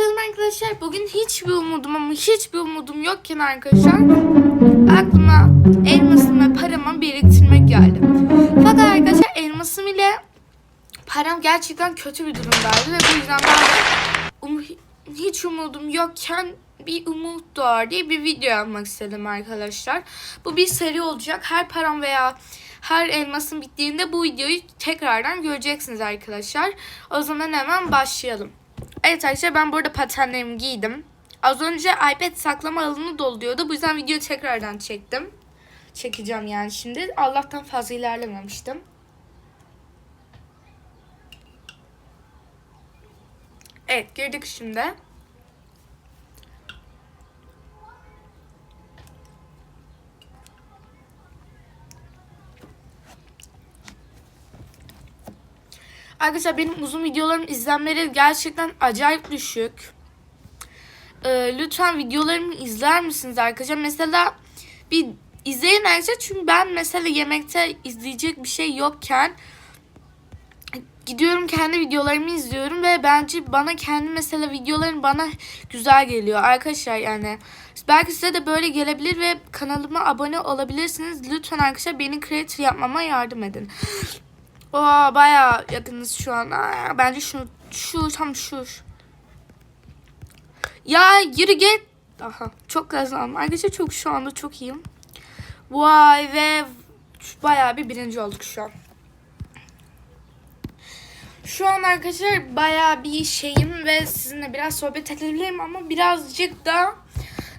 Selam arkadaşlar. Bugün hiçbir umudum ama hiçbir umudum yokken arkadaşlar aklıma elmasımı ve paramı biriktirmek geldi. Fakat arkadaşlar elmasım ile param gerçekten kötü bir durumdaydı ve bu yüzden ben um- hiç umudum yokken bir umut doğar diye bir video yapmak istedim arkadaşlar. Bu bir seri olacak. Her param veya her elmasın bittiğinde bu videoyu tekrardan göreceksiniz arkadaşlar. O zaman hemen başlayalım. Evet arkadaşlar ben burada patenlerimi giydim. Az önce iPad saklama alanı doluyordu. Bu yüzden videoyu tekrardan çektim. Çekeceğim yani şimdi. Allah'tan fazla ilerlememiştim. Evet girdik şimdi. Arkadaşlar benim uzun videolarım izlenmeleri gerçekten acayip düşük. Ee, lütfen videolarımı izler misiniz arkadaşlar? Mesela bir izleyin arkadaşlar çünkü ben mesela yemekte izleyecek bir şey yokken gidiyorum kendi videolarımı izliyorum ve bence bana kendi mesela videolarım bana güzel geliyor arkadaşlar yani. Belki size de böyle gelebilir ve kanalıma abone olabilirsiniz. Lütfen arkadaşlar beni creator yapmama yardım edin. Oo bayağı yakınız şu an. Aa, bence şu şu tam şu. Ya yürü git. Aha çok kazandım. Arkadaşlar çok şu anda çok iyiyim. Vay ve bayağı bir birinci olduk şu an. Şu an arkadaşlar bayağı bir şeyim ve sizinle biraz sohbet edebilirim ama birazcık da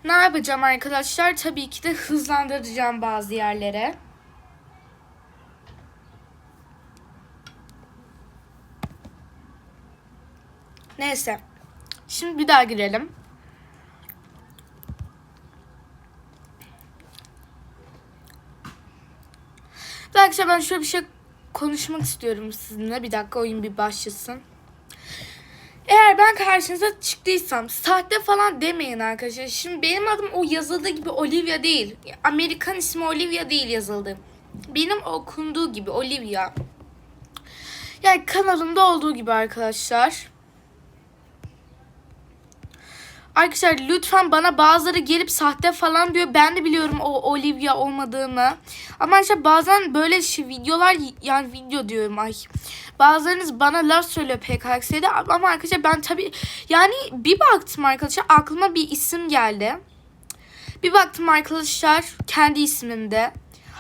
ne yapacağım arkadaşlar? Tabii ki de hızlandıracağım bazı yerlere. Neyse. Şimdi bir daha girelim. Arkadaşlar ben şöyle bir şey konuşmak istiyorum sizinle. Bir dakika oyun bir başlasın. Eğer ben karşınıza çıktıysam sahte falan demeyin arkadaşlar. Şimdi benim adım o yazıldığı gibi Olivia değil. Amerikan ismi Olivia değil yazıldı. Benim okunduğu gibi Olivia. Yani kanalımda olduğu gibi arkadaşlar. Arkadaşlar lütfen bana bazıları gelip sahte falan diyor. Ben de biliyorum o Olivia olmadığını. Ama arkadaşlar bazen böyle şey, videolar yani video diyorum ay. Bazılarınız bana laf söylüyor PKX'de ama arkadaşlar ben tabi yani bir baktım arkadaşlar aklıma bir isim geldi. Bir baktım arkadaşlar kendi ismimde.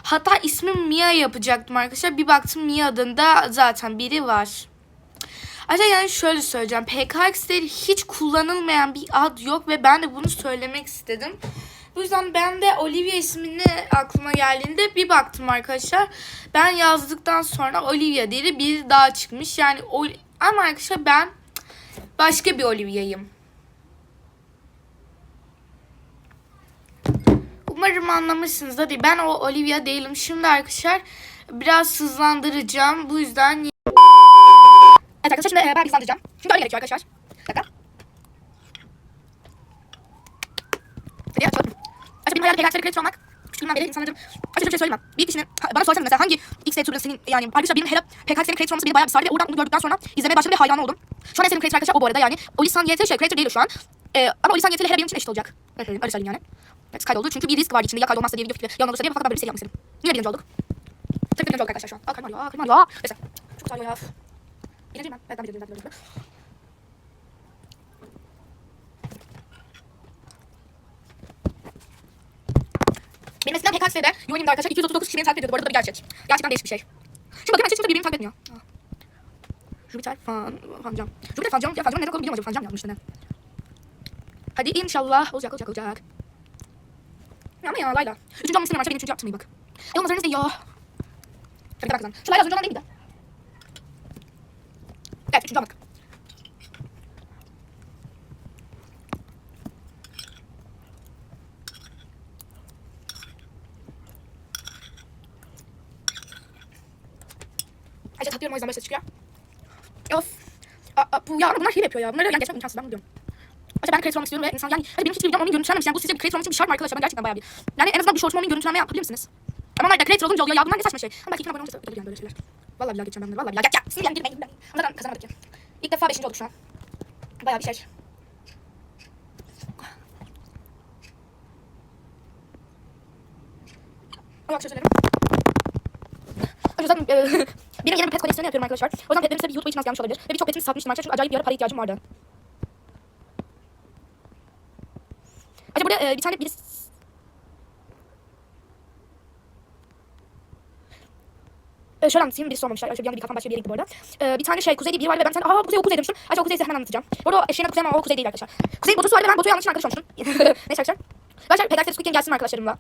Hatta ismim Mia yapacaktım arkadaşlar. Bir baktım Mia adında zaten biri var. Ayrıca yani şöyle söyleyeceğim. PKX'de hiç kullanılmayan bir ad yok ve ben de bunu söylemek istedim. Bu yüzden ben de Olivia ismini aklıma geldiğinde bir baktım arkadaşlar. Ben yazdıktan sonra Olivia diye bir daha çıkmış. Yani ama arkadaşlar ben başka bir Olivia'yım. Umarım anlamışsınızdır. değil. Ben o Olivia değilim. Şimdi arkadaşlar biraz hızlandıracağım. Bu yüzden Evet arkadaşlar şimdi e, ben hızlandıracağım. Çünkü öyle gerekiyor arkadaşlar. Bir dakika. Hadi açalım. Aslında benim hayalim PKX'leri kredi olmak. Küçüklüğümden beri insanların... Açıkçası bir şey söyleyeyim ben. Bir kişinin... Bana sorsanız mesela hangi X turunda senin... Yani arkadaşlar benim Hera PKX'lerin kredi olması beni bayağı bir sardı ve oradan onu gördükten sonra izlemeye başladım ve hayran oldum. Şu an en sevdiğim kredi arkadaşlar o bu arada yani. Olisan YT şey kredi değil şu an. Ee, ama Olisan YT ile Hera benim için eşit olacak. Öyle söyleyeyim, öyle söyleyeyim yani. Evet kaydoldu çünkü bir risk vardı içinde ya kaydolmazsa diye video fikri yalan olursa diye fakat ben böyle bir şey yapmak istedim. Yine birinci olduk. Tabii birinci olduk arkadaşlar şu an. Aa kırmar ya, kırmar ya. Neyse. Çok güzel ya. Birinciyim ben. Evet ben birinciyim. Ben birinciyim. Benim eskiden PKX'de Yoğunim'de arkadaşlar 239 kişi beni takip ediyordu. Bu arada bir gerçek. Gerçekten değişik bir şey. Şimdi bakıyorum açıkçası birbirini takip etmiyor. Aa. Jüpiter fan, fancam. Jüpiter fancam, ya fancam ne olduğunu bilmiyorum. Fancam yazmıştı ne. Hadi inşallah olacak olacak olacak. Ama ya Layla. Üçüncü olmak istemiyorum. Benim üçüncü yaptım iyi bak. E olmaz önünüzde ya. Tabii ben kazandım. Şu Layla az önce olan değil miydi? Evet üçüncü olmak. Ayrıca tatlıyorum o yüzden ses çıkıyor. Of. Aa, aa, bu ya bunlar hile yapıyor ya. Bunları yani gerçekten imkansız ben bunu diyorum. Ayrıca ben kreator olmak istiyorum ve insan yani hadi benim hiçbir videom onun görüntülenmemiş. Yani bu sizce kreator olmak için bir şart mı arkadaşlar? Ben gerçekten bayağı bir. Yani en azından bir shortum onun görüntülenme yapabilir misiniz? Ama onlar da kreator olunca oluyor ya bunlar ne saçma şey. Ama belki ikna abone olursa olur yani böyle şeyler. Vallahi billahi geçeceğim ben bunları. Vallahi billahi geçeceğim. Sinir yani girmeyin. Onlardan kazanamadık ya. İlk defa beşinci olduk şu an. Bayağı bir şey. Ama akşam söylerim. O yüzden e, benim yine bir pet koleksiyonu yapıyorum arkadaşlar. O yüzden petlerim size bir YouTube için az gelmiş olabilir. Ve birçok petimi satmıştım arkadaşlar. Çünkü acayip bir ara para ihtiyacım vardı. Acaba burada e, bir tane birisi E, şöyle anlatayım birisi olmamış. Şöyle bir anda bir kafam başka bir yere gitti bu arada. E, bir tane şey Kuzey diye biri vardı ve ben aa bu Kuzey o Kuzey demiştim. Ayrıca o Kuzey'i size hemen anlatacağım. Bu arada eşeğin adı Kuzey ama o Kuzey değil arkadaşlar. Kuzey'in botusu vardı ve ben Batu'ya yanlış arkadaş olmuştum. Neyse arkadaşlar. Arkadaşlar Pegasus Squid Game gelsin arkadaşlarımla.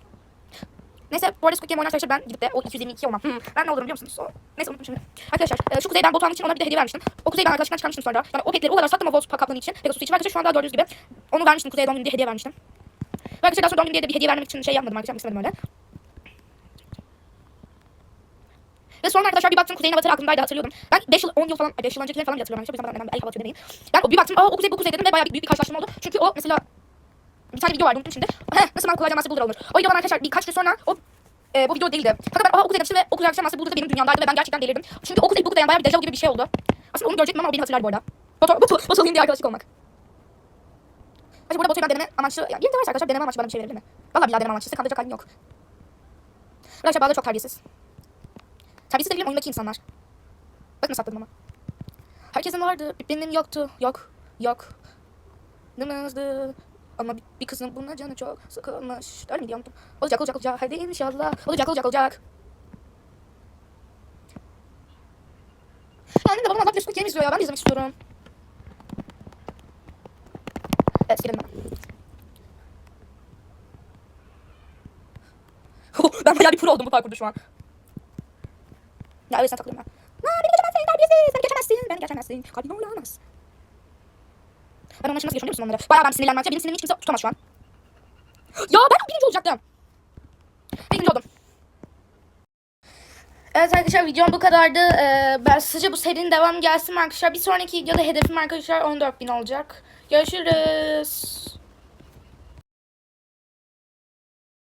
Neyse bu arada Squid Game arkadaşlar ben gidip de o 222 olmam. Hmm, ben ne olurum biliyor musunuz? O, neyse unuttum şimdi. Arkadaşlar e, şu Kuzey'i ben botu almak için ona bir de hediye vermiştim. O Kuzey'i ben arkadaşlıktan çıkarmıştım sonra. Yani o petleri o kadar sattım o Wolf kaplanı için. Pegasus için. Arkadaşlar şu anda gördüğünüz gibi onu vermiştim Kuzey'e doğum diye hediye vermiştim. Ve arkadaşlar daha sonra doğum günü diye de bir hediye vermek için şey yapmadım arkadaşlar. istemedim öyle. Ve sonra arkadaşlar bir baktım Kuzey'in avatarı aklımdaydı hatırlıyordum. Ben 5 yıl 10 yıl falan 5 yıl öncekileri falan hatırlıyorum arkadaşlar. O yüzden ben hava demeyin. Ben bir baktım aa o Kuzey bu Kuzey dedim ve bayağı bir, büyük bir karşılaştırma oldu. Çünkü o mesela bir tane video vardı unuttum şimdi. Heh, nasıl ben kolayca Master Builder alınır. O videodan arkadaşlar birkaç gün sonra o e, bu video değildi. Fakat ben aa o Kuzey demiştim ve o Kuzey arkadaşlar Master Builder'da benim dünyamdaydı ve ben gerçekten delirdim. Çünkü o Kuzey bu Kuzey yani bayağı bir dejavu gibi bir şey oldu. Aslında onu görecektim ama o beni hatırlar bu arada. Batu, Batu, Batu olayım diye arkadaşlık olmak. Acaba burada Batu'yu ben deneme amaçlı, yani bir de varsa arkadaşlar deneme amaçlı bana bir şey değil mi? Valla billahi deneme amaçlı, kandıracak halim yok. Arkadaşlar bazıları çok terbiyesiz. Terbiyesiz de bileyim oyundaki insanlar. Bakın sakladım ama. Herkesin vardı, benim yoktu. Yok, yok. Nımızdı. Ama bir, kızın buna canı çok sıkılmış. Öyle miydi unuttum. Olacak, olacak, olacak. Hadi inşallah. Olacak, olacak, olacak. Annem de babam Allah bilir Game izliyor ya. Ben de izlemek istiyorum. Evet, silelim ben. ben bayağı bir pro oldum bu parkurda şu an. Ya öyle sen takılıyorum ben. Aa, beni geçemezsin, terbiyesiz. Beni geçemezsin, beni geçemezsin. Kalbim oynamaz. Ben onların için nasıl geçiyorum onları? Bayağı ben sinirlenmem. Benim sinirimi hiç kimse tutamaz şu an. Ya ben birinci olacaktım. Birinci oldum. Evet arkadaşlar videom bu kadardı. Ee, ben sizce bu serinin devamı gelsin arkadaşlar? Bir sonraki videoda hedefim arkadaşlar 14.000 olacak. Görüşürüz.